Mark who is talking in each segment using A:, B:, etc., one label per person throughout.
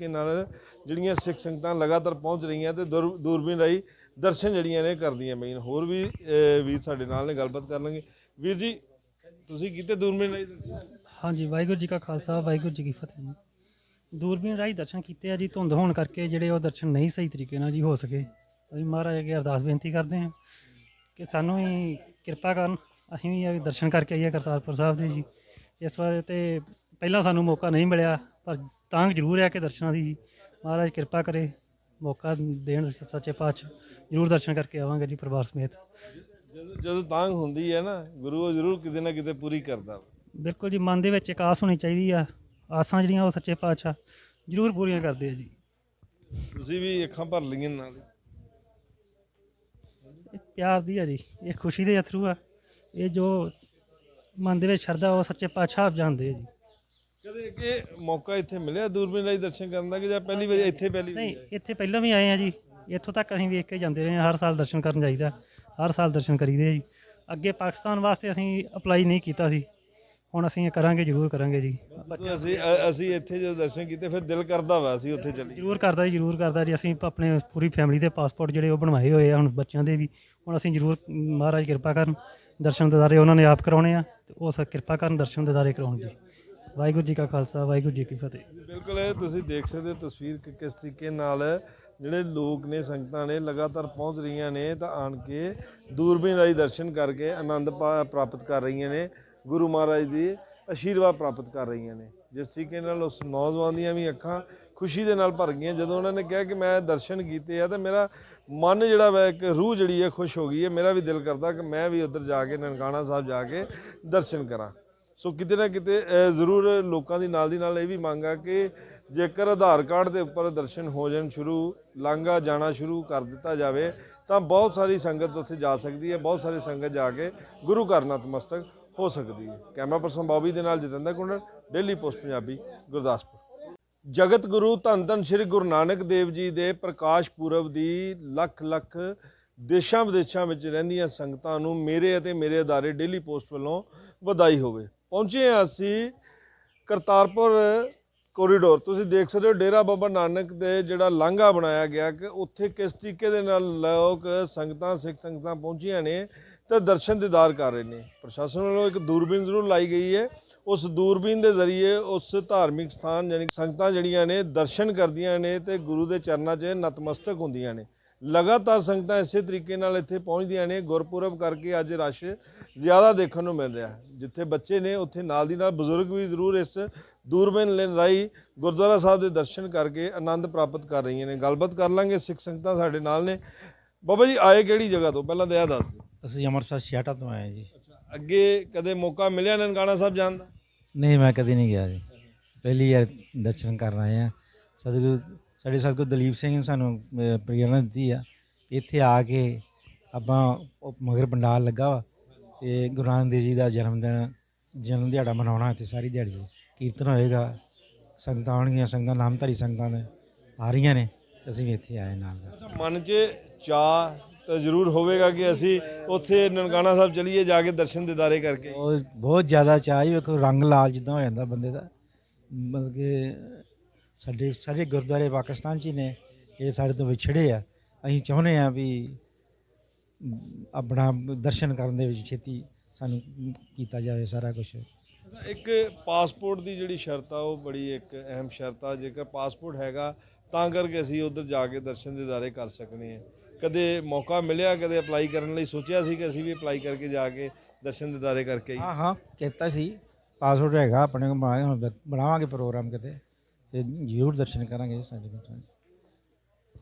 A: ਤਰੀਕੇ ਨਾਲ ਜਿਹੜੀਆਂ ਸਿੱਖ ਸੰਗਤਾਂ ਲਗਾਤਾਰ ਪਹੁੰਚ ਰਹੀਆਂ ਤੇ ਦੂਰ- ਦੂਰਬੀਨ ਰਾਹੀਂ ਦਰਸ਼ਨ ਜਿਹੜੀਆਂ ਨੇ ਕਰਦੀਆਂ ਪਈਆਂ ਹੋਰ ਵੀ ਅਹ, ਵੀਰ ਸਾਡੇ ਨਾਲ ਨੇ ਗੱਲਬਾਤ ਕਰ ਵੀਰ ਜੀ ਤੁਸੀਂ ਕੀਤੇ ਦੂਰਬੀਨ ਰਾਹੀਂ ਦਰਸ਼ਨ?
B: ਹਾਂਜੀ ਵਾਹਿਗੁਰੂ ਜੀ ਕਾ ਖਾਲਸਾ ਵਾਹਿਗੁਰੂ ਜੀ ਕੀ ਫਤਿਹ ਜੀ। ਦੂਰਬੀਨ ਰਾਹੀਂ ਦਰਸ਼ਨ ਕੀਤੇ ਆ ਜੀ ਧੁੰਦ ਹੋਣ ਕਰਕੇ ਜਿਹੜੇ ਉਹ ਦਰਸ਼ਨ ਨਹੀਂ ਸਹੀ ਤਰੀਕੇ ਨਾਲ ਜੀ ਹੋ ਸਕੇ। ਅਸੀਂ ਮਹਾਰਾਜ ਅੱਗੇ ਅਰਦਾਸ ਬੇਨਤੀ ਕਰਦੇ ਹਾਂ ਕਿ ਸਾਨੂੰ ਹੀ ਕਿਰਪਾ ਕਰਨ ਅਸੀਂ ਵੀ ਇਹ ਦਰਸ਼ਨ ਕਰਕੇ ਆਈਏ ਕਰਤਾਰਪੁਰ ਸਾਹਿਬ ਦੇ ਜੀ। ਇਸ ਵਾਰ ਤੇ ਪਹਿਲਾਂ ਸਾਨੂੰ ਮੌਕਾ ਨਹੀਂ ਮਿਲਿਆ ਪਰ ਤਾਂ ਜ਼ਰੂਰ ਹੈ ਕਿ ਦਰਸ਼ਨਾਂ ਦੀ ਮਹਾਰਾਜ ਕਿਰਪਾ ਕਰੇ ਮੌਕਾ ਦੇਣ ਸੱਚੇ ਪਾਤਸ਼ਾਹ ਜ਼ਰੂਰ ਦਰਸ਼ਨ ਕਰਕੇ ਆਵਾਂਗੇ ਜੀ ਪਰਿਵਾਰ ਸਮੇਤ।
A: ਜਦੋਂ ਜਦੋਂ ਤਾਂਗ ਹੁੰਦੀ ਹੈ ਨਾ ਗੁਰੂ ਉਹ ਜ਼ਰੂਰ ਕਿਤੇ ਨਾ ਕਿਤੇ ਪੂਰੀ ਕਰਦਾ।
B: ਬਿਲਕੁਲ ਜੀ ਮਨ ਦੇ ਵਿੱਚ ਇੱਕ ਆਸ ਹੋਣੀ ਚਾਹੀਦੀ ਆ। ਆਸਾਂ ਜਿਹੜੀਆਂ ਉਹ ਸੱਚੇ ਪਾਤਸ਼ਾਹ ਜ਼ਰੂਰ ਪੂਰੀਆਂ ਕਰਦੇ ਆ ਜੀ।
A: ਤੁਸੀਂ ਵੀ ਅੱਖਾਂ ਭਰ ਲਈਆਂ ਨਾਲ
B: ਇਹ ਪਿਆਰ ਦੀ ਆ ਜੀ ਇਹ ਖੁਸ਼ੀ ਦੇ ਅਥਰੂ ਆ। ਇਹ ਜੋ ਮਨ ਦੇ ਵਿੱਚ ਸ਼ਰਧਾ ਉਹ ਸੱਚੇ ਪਾਤਸ਼ਾਹ ਆਪ ਜਾਣਦੇ ਆ ਜੀ।
A: ਕਦੇ ਕਿ ਮੌਕਾ ਇੱਥੇ ਮਿਲਿਆ ਦੂਰਬੀਨ ਰਾਹੀਂ ਦਰਸ਼ਨ ਕਰਨ ਦਾ ਕਿ ਜਾਂ ਪਹਿਲੀ ਵਾਰੀ ਇੱਥੇ ਪਹਿਲੀ ਵਾਰੀ
B: ਨਹੀਂ ਇੱਥੇ ਪਹਿਲਾਂ ਵੀ ਆਏ ਆ ਜੀ। ਇੱਥੋਂ ਤੱਕ ਅਸੀਂ ਵੇਖ ਕੇ ਜਾਂਦੇ ਰਹੇ ਹਾਂ ਹਰ ਸਾਲ ਦਰਸ਼ਨ ਕਰਨ ਜਾਈਦਾ ਹਰ ਸਾਲ ਦਰਸ਼ਨ ਕਰੀਦੇ ਆ ਜੀ। ਅੱਗੇ ਪਾਕਿਸਤਾਨ ਵਾਸਤੇ ਅਸੀਂ ਅਪਲਾਈ ਨਹੀਂ ਕੀਤਾ ਸੀ। ਹੁਣ ਅਸੀਂ ਇਹ ਕਰਾਂਗੇ ਜ਼ਰੂਰ ਕਰਾਂਗੇ ਜੀ।
A: ਜਦੋਂ ਅਸੀਂ ਅ- ਅਸੀਂ ਇੱਥੇ ਜਦੋਂ ਦਰਸ਼ਨ ਕੀਤੇ ਫਿਰ ਦਿਲ ਕਰਦਾ ਵਾ ਅਸੀਂ ਉੱਥੇ ਚੱਲੀਏ।
B: ਜ਼ਰੂਰ ਕਰਦਾ ਜੀ ਜ਼ਰੂਰ ਕਰਦਾ ਜੀ। ਅਸੀਂ ਆਪਣੇ ਪੂਰੀ ਫੈਮਿਲੀ ਦੇ ਪਾਸਪੋਰਟ ਜਿਹੜੇ ਉਹ ਬਣਵਾਏ ਹੋਏ ਆ ਹੁਣ ਬੱਚਿਆਂ ਦੇ ਵੀ। ਹੁਣ ਅਸੀਂ ਜ਼ਰੂਰ ਮਹਾਰਾਜ ਕਿਰਪਾ ਕਰਨ ਦਰਸ਼ਨ ਦਿਦਾਰੇ ਉਹਨਾਂ ਨੇ ਆਪ ਕਰਾਉਣੇ ਆ ਤੇ ਉਹ ਸ ਕਿਰਪਾ ਕਰਨ ਦਰਸ਼ਨ ਦਿਦਾਰੇ ਕਰਾਉਣ ਜੀ। ਵਾਹਿਗੁਰੂ ਜੀ ਕਾ ਖਾਲਸਾ, ਵਾਹਿਗੁਰੂ ਜੀ ਕੀ ਫਤਿਹ।
A: ਬਿਲਕੁਲ, ਇਹ ਤੁਸੀਂ ਦੇਖ ਸਕਦੇ ਹੋ ਤਸਵੀਰ ਕਿ ਕਿਸ ਤਰੀਕੇ ਨਾਲ ਜਿਹੜੇ ਲੋਕ ਨੇ, ਸੰਗਤਾਂ ਨੇ ਲਗਾਤਾਰ ਪਹੁੰਚ ਰਹੀਆਂ ਨੇ ਤਾਂ ਆਣ ਕੇ ਦੂਰਬੀਨ ਰਾਹੀਂ ਦਰਸ਼ਨ ਕਰਕੇ ਆਨੰਦ ਪਾ- ਪ੍ਰਾਪਤ ਕਰ ਰਹੀਆਂ ਨੇ, ਗੁਰੂ ਮਹਾਰਾਜ ਦੀ ਆਸ਼ੀਰਵਾਦ ਪ੍ਰਾਪਤ ਕਰ ਰਹੀਆਂ ਨੇ। ਜਿਸ ਤਰੀਕੇ ਨਾਲ ਉਸ ਨੌਜਵਾਨ ਦੀਆਂ ਵੀ ਅੱਖਾਂ ਖੁਸ਼ੀ ਦੇ ਨਾਲ ਭਰ ਗਈਆਂ। ਜਦੋਂ ਉਹਨਾਂ ਨੇ ਕਿਹਾ ਕਿ ਮੈਂ ਦਰਸ਼ਨ ਕੀਤੇ ਆ, ਤਾਂ ਮੇਰਾ ਮਨ ਜਿਹੜਾ ਵਾ, ਇੱਕ ਰੂਹ ਜਿਹੜੀ ਹੈ ਖੁਸ਼ ਹੋ ਗਈ ਹੈ। ਮੇਰਾ ਵੀ ਦਿਲ ਕਰਦਾ ਕਿ ਮੈਂ ਵੀ ਉੱਧਰ ਜਾ ਕੇ, ਨਨਕਾਣਾ ਸਾਹਿਬ ਜਾ ਕੇ ਦਰਸ਼ਨ ਕਰਾਂ। ਸੋ ਕਿਤੇ ਨਾ ਕਿਤੇ ਜ਼ਰੂਰ ਲੋਕਾਂ ਦੀ ਨਾਲ ਦੀ ਨਾਲ ਇਹ ਵੀ ਮੰਗ ਆ ਕਿ ਜੇਕਰ ਆਧਾਰ ਕਾਰਡ ਦੇ ਉੱਪਰ ਦਰਸ਼ਨ ਹੋ ਜਾਣ ਸ਼ੁਰੂ, ਲਾਂਘਾ ਜਾਣਾ ਸ਼ੁਰੂ ਕਰ ਦਿੱਤਾ ਜਾਵੇ, ਤਾਂ ਬਹੁਤ ਸਾਰੀ ਸੰਗਤ ਉੱਥੇ ਜਾ ਸਕਦੀ ਹੈ, ਬਹੁਤ ਸਾਰੀ ਸੰਗਤ ਜਾ ਕੇ ਗੁਰੂ ਘਰ ਨਤਮਸਤਕ ਹੋ ਸਕਦੀ ਹੈ। ਕੈਮਰਾ ਪਰਸਨ ਬੌਬੀ ਦੇ ਨਾਲ ਜਤਿੰਦਰ ਕੁੰਡਲ, ਡੇਲੀ ਪੋਸਟ ਪੰਜਾਬੀ, ਗੁਰਦਾਸਪੁਰ। ਜਗਤ ਗੁਰੂ ਧੰਨ ਧੰਨ ਸ੍ਰੀ ਗੁਰੂ ਨਾਨਕ ਦੇਵ ਜੀ ਦੇ ਪ੍ਰਕਾਸ਼ ਪੁਰਬ ਦੀ ਲੱਖ ਲੱਖ ਦੇਸ਼ਾਂ ਵਿਦੇਸ਼ਾਂ ਵਿੱਚ ਰਹਿੰਦੀਆਂ ਸੰਗਤਾਂ ਨੂੰ ਮੇਰੇ ਅਤੇ ਮੇਰੇ ਅਦਾਰੇ ਡੇਲੀ ਪੋਸਟ ਵੱਲੋਂ ਵਧਾਈ ਹੋਵੇ। ਪਹੁੰਚੇ ਹਾਂ ਅਸੀਂ ਕਰਤਾਰਪੁਰ ਕੋਰੀਡੋਰ ਤੁਸੀਂ ਦੇਖ ਸਕਦੇ ਹੋ ਡੇਰਾ ਬਾਬਾ ਨਾਨਕ ਦੇ ਜਿਹੜਾ ਲਾਂਘਾ ਬਣਾਇਆ ਗਿਆ ਕਿ ਉੱਥੇ ਕਿਸ ਤਰੀਕੇ ਦੇ ਨਾਲ ਲੋਕ ਸੰਗਤਾਂ, ਸਿੱਖ ਸੰਗਤਾਂ ਪਹੁੰਚੀਆਂ ਨੇ ਤੇ ਦਰਸ਼ਨ ਦੀਦਾਰ ਕਰ ਰਹੇ ਨੇ। ਪ੍ਰਸ਼ਾਸਨ ਵੱਲੋਂ ਇੱਕ ਦੂਰਬੀਨ ਜ਼ਰੂਰ ਲਾਈ ਗਈ ਹੈ। ਉਸ ਦੂਰਬੀਨ ਦੇ ਜ਼ਰੀਏ ਉਸ ਧਾਰਮਿਕ ਸਥਾਨ ਯਾਨੀ ਕਿ ਸੰਗਤਾਂ ਜਿਹੜੀਆਂ ਨੇ ਦਰਸ਼ਨ ਕਰਦੀਆਂ ਨੇ ਤੇ ਗੁਰੂ ਦੇ ਚਰਨਾਂ 'ਚ ਨਤਮਸਤਕ ਹੁੰਦੀਆਂ ਨੇ। ਲਗਾਤਾਰ ਸੰਗਤਾਂ ਇਸੇ ਤਰੀਕੇ ਨਾਲ ਇੱਥੇ ਪਹੁੰਚਦੀਆਂ ਨੇ। ਗੁਰਪੁਰਬ ਕਰਕੇ ਅੱਜ ਰਸ਼ ਜ਼ਿਆਦਾ ਦੇਖਣ ਨੂੰ ਮਿਲ ਰਿਹਾ ਹੈ। ਜਿੱਥੇ ਬੱਚੇ ਨੇ ਉੱਥੇ ਨਾਲ ਦੀ ਨਾਲ ਬਜ਼ੁਰਗ ਵੀ ਜ਼ਰੂਰ ਇਸ ਦੂਰਬੀਨ ਲੈਣ ਰਾਹੀਂ ਗੁਰਦੁਆਰਾ ਸਾਹਿਬ ਦੇ ਦਰਸ਼ਨ ਕਰਕੇ ਆਨੰਦ ਪ੍ਰਾਪਤ ਕਰ ਰਹੀਆਂ ਨੇ। ਗੱਲਬਾਤ ਕਰ ਲਾਂਗੇ। ਸਿੱਖ ਸੰਗਤਾਂ ਸਾਡੇ ਨਾਲ ਨੇ। ਬਾਬਾ ਜੀ ਆਏ ਕਿਹੜੀ ਜਗ੍ਹਾ ਤੋਂ? ਪਹਿਲਾਂ ਇਹ ਦੱਸ ਦਿਓ।
C: ਅਸੀਂ ਅੰਮ੍ਰਿਤਸਰ ਛਿਆਟਾ ਤੋਂ ਆਏ ਜੀ।
A: ਅੱਗੇ ਕਦੇ ਮੌਕਾ ਮਿਲਿਆ ਨਨਕਾਣਾ ਸਾਹਿਬ ਜਾਣ ਦਾ?
C: ਨਹੀਂ ਮੈਂ ਕਦੀ ਨਹੀਂ ਗਿਆ ਜੀ। ਪਹਿਲੀ ਵਾਰ ਦਰਸ਼ਨ ਕਰਨ ਆਏ ਆ ਸਤਿਗੁਰੂ ਸਾਡੇ ਸਤਿਗੁਰੂ ਦਲੀਪ ਸਿੰਘ ਨੇ ਸਾਨੂੰ ਪ੍ਰੇਰਣਾ ਦਿੱਤੀ ਆ। ਇੱਥੇ ਆ ਕੇ ਆਪਾਂ ਮਗਰ ਪੰਡਾਲ ਲੱਗਾ ਵਾ ਤੇ ਗੁਰੂ ਨਾਨਕ ਦੇਵ ਜੀ ਦਾ ਜਨਮ ਦਿਨ ਜਨਮ ਦਿਹਾੜਾ ਮਨਾਉਣਾ ਤੇ ਸਾਰੀ ਦਿਹਾੜੀ ਕੀਰਤਨ ਹੋਏਗਾ ਸੰਗਤਾਂ ਆਉਣਗੀਆਂ ਸੰਗਤਾਂ ਨਾਮਧਾਰੀ ਸੰਗਤਾਂ ਨੇ ਆ ਰਹੀਆਂ ਨੇ ਅਸੀਂ ਵੀ ਇੱਥੇ ਆਏ ਨਾਲ
A: ਮਨ 'ਚ ਚਾਹ ਤਾਂ ਜ਼ਰੂਰ ਹੋਵੇਗਾ ਕਿ ਅਸੀਂ ਉੱਥੇ ਨਨਕਾਣਾ ਸਾਹਿਬ ਚਲੀਏ ਜਾ ਕੇ ਦਰਸ਼ਨ ਦਿਦਾਰੇ ਕਰਕੇ।
C: ਬਹੁਤ ਜ਼ਿਆਦਾ ਚਾਹ ਹੀ ਵੇਖੋ ਰੰਗ ਲਾਲ ਜਿੱਦਾਂ ਹੋ ਜਾਂਦਾ ਬੰਦੇ ਦਾ। ਮਤਲਬ ਕਿ ਸਾਡੇ ਸਾਰੇ ਗੁਰਦੁਆਰੇ ਪਾਕਿਸਤਾਨ 'ਚ ਹੀ ਨੇ ਇਹ ਸਾਡੇ ਤੋਂ ਵਿਛੜੇ ਆ। ਅਸੀਂ ਚਾਹੁੰਦੇ ਆ ਵੀ ਆਪਣਾ ਦਰਸ਼ਨ ਕਰਨ ਦੇ ਵਿੱਚ ਛੇਤੀ ਸਾਨੂੰ ਕੀਤਾ ਜਾਵੇ ਸਾਰਾ ਕੁਝ
A: ਇੱਕ ਪਾਸਪੋਰਟ ਦੀ ਜਿਹੜੀ ਸ਼ਰਤ ਆ ਉਹ ਬੜੀ ਇੱਕ ਅਹਿਮ ਸ਼ਰਤ ਆ। ਜੇਕਰ ਪਾਸਪੋਰਟ ਹੈਗਾ ਤਾਂ ਕਰਕੇ ਅਸੀਂ ਉੱਧਰ ਜਾ ਕੇ ਦਰਸ਼ਨ ਦਿਦਾਰੇ ਕਰ ਸਕਨੇ ਆ। ਕਦੇ ਮੌਕਾ ਮਿਲਿਆ ਕਦੇ ਅਪਲਾਈ ਕਰਨ ਲਈ ਸੋਚਿਆ ਸੀ ਕਿ ਅਸੀਂ ਵੀ ਅਪਲਾਈ ਕਰਕੇ ਜਾ ਕੇ ਦਰਸ਼ਨ ਦਿਦਾਰੇ ਕਰਕੇ
C: ਹਾਂ ਹਾਂ ਕੀਤਾ ਸੀ। ਪਾਸਵਰਡ ਹੈਗਾ ਆਪਣੇ ਕੋਲ ਬਣਾਵਾਂਗੇ ਪ੍ਰੋਗਰਾਮ ਕਿਤੇ। ਤੇ ਜ਼ਰੂਰ ਦਰਸ਼ਨ ਕਰਾਂਗੇ ਸਾਡੇ ਕੋਲ।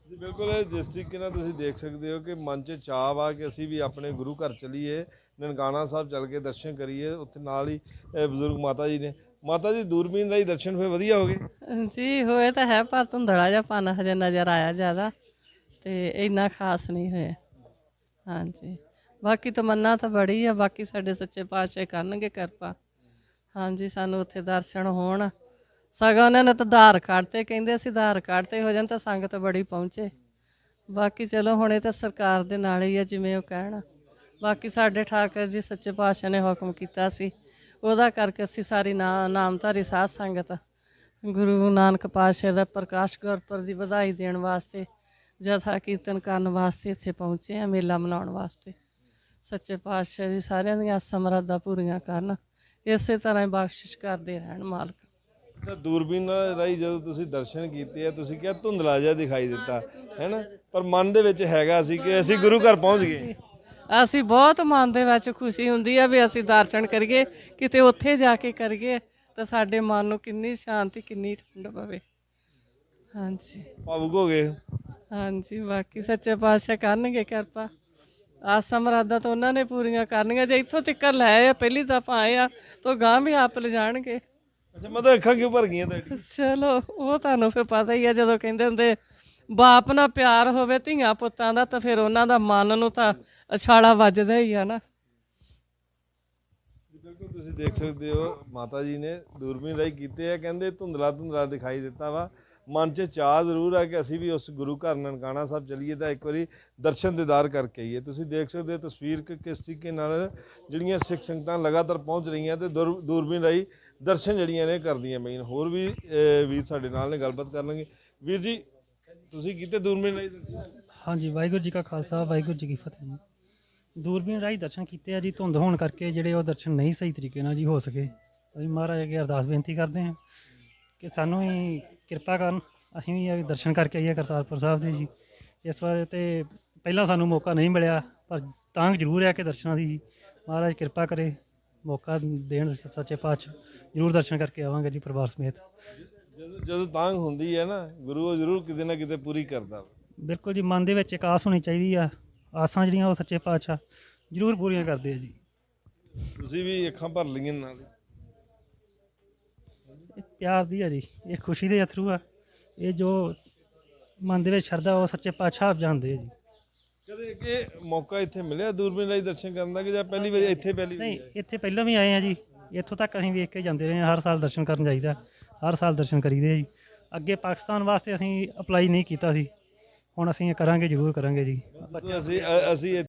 A: ਜੀ ਬਿਲਕੁਲ ਇਹ ਜਿਸ ਤਰੀਕੇ ਨਾਲ ਤੁਸੀਂ ਦੇਖ ਸਕਦੇ ਹੋ ਕਿ ਮਨ 'ਚ ਚਾਅ ਆ ਕਿ ਅਸੀਂ ਵੀ ਆਪਣੇ ਗੁਰੂ ਘਰ ਚਲੀਏ ਨਨਕਾਣਾ ਸਾਹਿਬ ਚੱਲ ਕੇ ਦਰਸ਼ਨ ਕਰੀਏ ਉੱਥੇ ਨਾਲ ਹੀ ਇਹ ਬਜ਼ੁਰਗ ਮਾਤਾ ਜੀ ਨੇ। ਮਾਤਾ ਜੀ ਦੂਰਬੀਨ ਰਾਹੀਂ ਦਰਸ਼ਨ ਫਿਰ ਵਧੀਆ ਹੋ ਗਏ?
D: ਜੀ ਹੋਏ ਤਾਂ ਹੈ ਪਰ ਧੁੰਦੜਾ ਜਿਹਾ ਪਨ ਹਜੇ ਨਜ਼ਰ ਆਇਆ ਜ਼ਿਆਦਾ ਤੇ ਇੰਨਾ ਖਾਸ ਨਹੀਂ ਹੋਇਆ। ਹਾਂਜੀ। ਬਾਕੀ ਤਮੰਨਾ ਤਾਂ ਬੜੀ ਆ ਬਾਕੀ ਸਾਡੇ ਸੱਚੇ ਪਾਤਸ਼ਾਹ ਕਰਨਗੇ ਕਿਰਪਾ। ਹਾਂਜੀ ਸਾਨੂੰ ਉੱਥੇ ਦਰਸ਼ਨ ਹੋਣ। ਸਗੋਂ ਉਹਨਾਂ ਨੇ ਤਾਂ ਆਧਾਰ ਕਾਰਡ ਤੇ ਕਹਿੰਦੇ ਸੀ, ਆਧਾਰ ਕਾਰਡ ਤੇ ਹੋ ਜਾਣ ਤਾਂ ਸੰਗਤ ਬੜੀ ਪਹੁੰਚੇ। ਬਾਕੀ ਚਲੋ ਹੁਣ ਇਹ ਤਾਂ ਸਰਕਾਰ ਦੇ ਨਾਲ ਹੀ ਆ ਜਿਵੇਂ ਉਹ ਕਹਿਣ। ਬਾਕੀ ਸਾਡੇ ਠਾਕਰ ਜੀ ਸੱਚੇ ਪਾਤਸ਼ਾਹ ਨੇ ਹੁਕਮ ਕੀਤਾ ਸੀ। ਉਹਦਾ ਕਰਕੇ ਅਸੀਂ ਸਾਰੀ ਨਾ, ਨਾਮਧਾਰੀ ਸਾਧ ਸੰਗਤ ਗੁਰੂ ਨਾਨਕ ਪਾਤਸ਼ਾਹ ਦਾ ਪ੍ਰਕਾਸ਼ ਗੁਰਪੁਰਬ ਦੀ ਵਧਾਈ ਦੇਣ ਵਾਸਤੇ, ਜਥਾ ਕੀਰਤਨ ਕਰਨ ਵਾਸਤੇ ਇੱਥੇ ਪਹੁੰਚੇ ਆ, ਮੇਲਾ ਮਨਾਉਣ ਵਾਸਤੇ। ਸੱਚੇ ਪਾਤਸ਼ਾਹ ਜੀ ਸਾਰਿਆਂ ਦੀਆਂ ਆਸਾਂ ਪੂਰੀਆਂ ਕਰਨ। ਇਸੇ ਤਰ੍ਹਾਂ ਹੀ ਬਖਸ਼ਿਸ਼ ਕਰਦੇ ਰਹਿਣ ਮਾਲਕ।
A: ਅੱਛਾ ਦੂਰਬੀਨ ਨਾਲ ਰਾਹੀਂ ਜਦੋਂ ਤੁਸੀਂ ਦਰਸ਼ਨ ਕੀਤੇ ਆ ਤੁਸੀਂ ਕਿਹਾ ਧੁੰਦਲਾ ਜਿਹਾ ਦਿਖਾਈ ਦਿੱਤਾ ਹੈਨਾ? ਪਰ ਮਨ ਦੇ ਵਿੱਚ ਹੈਗਾ ਸੀ ਕਿ ਅਸੀਂ ਗੁਰੂ ਘਰ ਪਹੁੰਚ ਗਏ।
D: ਅਸੀਂ ਬਹੁਤ ਮਨ ਦੇ ਵਿੱਚ ਖੁਸ਼ੀ ਹੁੰਦੀ ਆ ਵੀ ਅਸੀਂ ਦਰਸ਼ਨ ਕਰੀਏ ਕਿਤੇ ਉੱਥੇ ਜਾ ਕੇ ਕਰੀਏ ਤਾਂ ਸਾਡੇ ਮਨ ਨੂੰ ਕਿੰਨੀ ਸ਼ਾਂਤੀ ਕਿੰਨੀ ਠੰਡ ਪਵੇ। ਹਾਂਜੀ।
A: ਭਾਵੁਕ ਹੋ ਗਏ।
D: ਹਾਂਜੀ ਬਾਕੀ ਸੱਚੇ ਪਾਤਸ਼ਾਹ ਕਰਨਗੇ ਕਿਰਪਾ। ਆਸਾਂ ਮੁਰਾਦਾਂ ਤਾਂ ਉਹਨਾਂ ਨੇ ਪੂਰੀਆਂ ਕਰਨੀਆਂ ਜੇ ਇੱਥੋਂ ਤੱਕ ਲੈ ਆ ਪਹਿਲੀ ਦਫਾ ਆਏ ਆ ਤਾਂ ਗਾਂ ਵੀ ਆਪ ਲਿਜਾਣਗੇ।
A: ਅੱਛਾ ਮਤਲਬ ਅੱਖਾਂ ਕਿਉਂ ਭਰ ਗਈਆਂ ਤੁਹਾਡੀ
D: ਚਲੋ ਉਹ ਤੁਹਾਨੂੰ ਫਿਰ ਪਤਾ ਹੀ ਆ ਜਦੋਂ ਕਹਿੰਦੇ ਹੁੰਦੇ ਬਾਪ ਨਾਲ ਪਿਆਰ ਹੋਵੇ ਧੀਆਂ ਪੁੱਤਾਂ ਦਾ ਤਾਂ ਫਿਰ ਉਹਨਾਂ ਦਾ ਮਨ ਨੂੰ ਤਾਂ ਅਛਾਲਾ ਵੱਜਦਾ ਹੀ ਆ ਨਾ।
A: ਬਿਲਕੁਲ ਤੁਸੀਂ ਦੇਖ ਸਕਦੇ ਹੋ ਮਾਤਾ ਜੀ ਨੇ ਦੂਰਬੀਨ ਰਾਹੀਂ ਕੀਤੇ ਆ ਕਹਿੰਦੇ ਧੁੰਦਲਾ ਧੁੰਦਲਾ ਦਿਖਾਈ ਦਿੱਤਾ ਵਾ। ਮਨ 'ਚ ਚਾਹ ਜ਼ਰੂਰ ਹੈ ਕਿ ਅਸੀਂ ਵੀ ਉਸ ਗੁਰੂ ਘਰ ਨਨਕਾਣਾ ਸਾਹਿਬ ਚੱਲੀਏ ਤਾਂ ਇੱਕ ਵਾਰੀ ਦਰਸ਼ਨ ਦੀਦਾਰ ਕਰਕੇ ਆਈਏ। ਤੁਸੀਂ ਦੇਖ ਸਕਦੇ ਹੋ ਤਸਵੀਰ ਕਿ ਕਿਸ ਤਰੀਕੇ ਨਾਲ ਜਿਹੜੀਆਂ ਸਿੱਖ ਸੰਗਤਾਂ ਲਗਾਤਾਰ ਪਹੁੰਚ ਰਹੀਆਂ ਤੇ ਦੂਰ- ਦੂਰਬੀਨ ਰਾਹੀਂ ਦਰਸ਼ਨ ਜਿਹੜੀਆਂ ਨੇ ਕਰਦੀਆਂ ਪਈਆਂ ਹੋਰ ਵੀ ਵੀਰ ਸਾਡੇ ਨਾਲ ਨੇ, ਗੱਲਬਾਤ ਕਰਨਗੇ। ਵੀਰ ਜੀ, ਤੁਸੀਂ ਕਿਤੇ ਦੂਰਬੀਨ ਰਾਹੀਂ ਦਰਸ਼ਨ?
B: ਹਾਂਜੀ, ਵਾਹਿਗੁਰੂ ਜੀ ਕਾ ਖਾਲਸਾ, ਵਾਹਿਗੁਰੂ ਜੀ ਕੀ ਫਤਿਹ ਜੀ। ਦੂਰਬੀਨ ਰਾਹੀਂ ਦਰਸ਼ਨ ਕੀਤੇ ਆ ਜੀ, ਧੁੰਦ ਹੋਣ ਕਰਕੇ ਜਿਹੜੇ ਉਹ ਦਰਸ਼ਨ ਨਹੀਂ ਸਹੀ ਤਰੀਕੇ ਨਾਲ ਜੀ ਹੋ ਸਕੇ। ਅਸੀਂ ਮਹਾਰਾਜ ਅੱਗੇ ਅਰਦਾਸ ਬੇਨਤੀ ਕਰਦੇ ਹਾਂ ਕਿ ਸਾਨੂੰ ਹੀ ਕਿਰਪਾ ਕਰਨ। ਅਸੀਂ ਵੀ ਇਹ ਦਰਸ਼ਨ ਕਰਕੇ ਆਈਏ ਕਰਤਾਰਪੁਰ ਸਾਹਿਬ ਦੇ ਜੀ। ਇਸ ਵਾਰ ਤੇ ਪਹਿਲਾਂ ਸਾਨੂੰ ਮੌਕਾ ਨਹੀਂ ਮਿਲਿਆ, ਪਰ ਤਾਂ ਜ਼ਰੂਰ ਹੈ ਕਿ ਦਰਸ਼ਨਾਂ ਦੀ ਜੀ, ਮਹਾਰਾਜ ਕਿਰਪਾ ਕਰੇ। ਮੌਕਾ ਦੇਣ ਸੱਚੇ ਪਾਤਸ਼ਾਹ ਜ਼ਰੂਰ ਦਰਸ਼ਨ ਕਰਕੇ ਆਵਾਂਗੇ ਜੀ ਪਰਿਵਾਰ ਸਮੇਤ।
A: ਜਦੋਂ ਜਦੋਂ ਤਾਂਗ ਹੁੰਦੀ ਹੈ ਨਾ ਗੁਰੂ ਉਹ ਜ਼ਰੂਰ ਕਿਤੇ ਨਾ ਕਿਤੇ ਪੂਰੀ ਕਰਦਾ।
B: ਬਿਲਕੁਲ ਜੀ ਮਨ ਦੇ ਵਿੱਚ ਇੱਕ ਆਸ ਹੋਣੀ ਚਾਹੀਦੀ ਆ। ਆਸਾਂ ਜਿਹੜੀਆਂ ਉਹ ਸੱਚੇ ਪਾਤਸ਼ਾਹ ਜ਼ਰੂਰ ਪੂਰੀਆਂ ਕਰਦੇ ਆ ਜੀ।
A: ਤੁਸੀਂ ਵੀ ਅੱਖਾਂ ਭਰ ਲਈਆਂ ਨਾਲ।
B: ਇਹ ਪਿਆਰ ਦੀ ਆ ਜੀ ਇਹ ਖੁਸ਼ੀ ਦੇ ਅਥਰੂ ਆ। ਇਹ ਜੋ ਮਨ ਦੇ ਵਿੱਚ ਸ਼ਰਧਾ ਉਹ ਸੱਚੇ ਪਾਤਸ਼ਾਹ ਆਪ ਜਾਣਦੇ ਆ ਜੀ।
A: ਕਦੇ ਕਿ ਮੌਕਾ ਇੱਥੇ ਮਿਲਿਆ ਦੂਰਬੀਨ ਰਾਹੀਂ ਦਰਸ਼ਨ ਕਰਨ ਦਾ ਕਿ ਜਾਂ ਪਹਿਲੀ ਵਾਰੀ ਇੱਥੇ ਪਹਿਲੀ ਵਾਰੀ
B: ਨਹੀਂ ਇੱਥੇ ਪਹਿਲਾਂ ਵੀ ਆਏ ਆ ਜੀ। ਇੱਥੋਂ ਤੱਕ ਅਸੀਂ ਵੇਖ ਕੇ ਜਾਂਦੇ ਰਹੇ ਹਾਂ ਹਰ ਸਾਲ ਦਰਸ਼ਨ ਕਰਨ ਜਾਈਦਾ ਹਰ ਸਾਲ ਦਰਸ਼ਨ ਕਰੀਦੇ ਆ ਜੀ। ਅੱਗੇ ਪਾਕਿਸਤਾਨ ਵਾਸਤੇ ਅਸੀਂ ਅਪਲਾਈ ਨਹੀਂ ਕੀਤਾ ਸੀ। ਹੁਣ ਅਸੀਂ ਇਹ ਕਰਾਂਗੇ ਜ਼ਰੂਰ ਕਰਾਂਗੇ ਜੀ।
A: ਅਸੀਂ ਅ- ਅਸੀਂ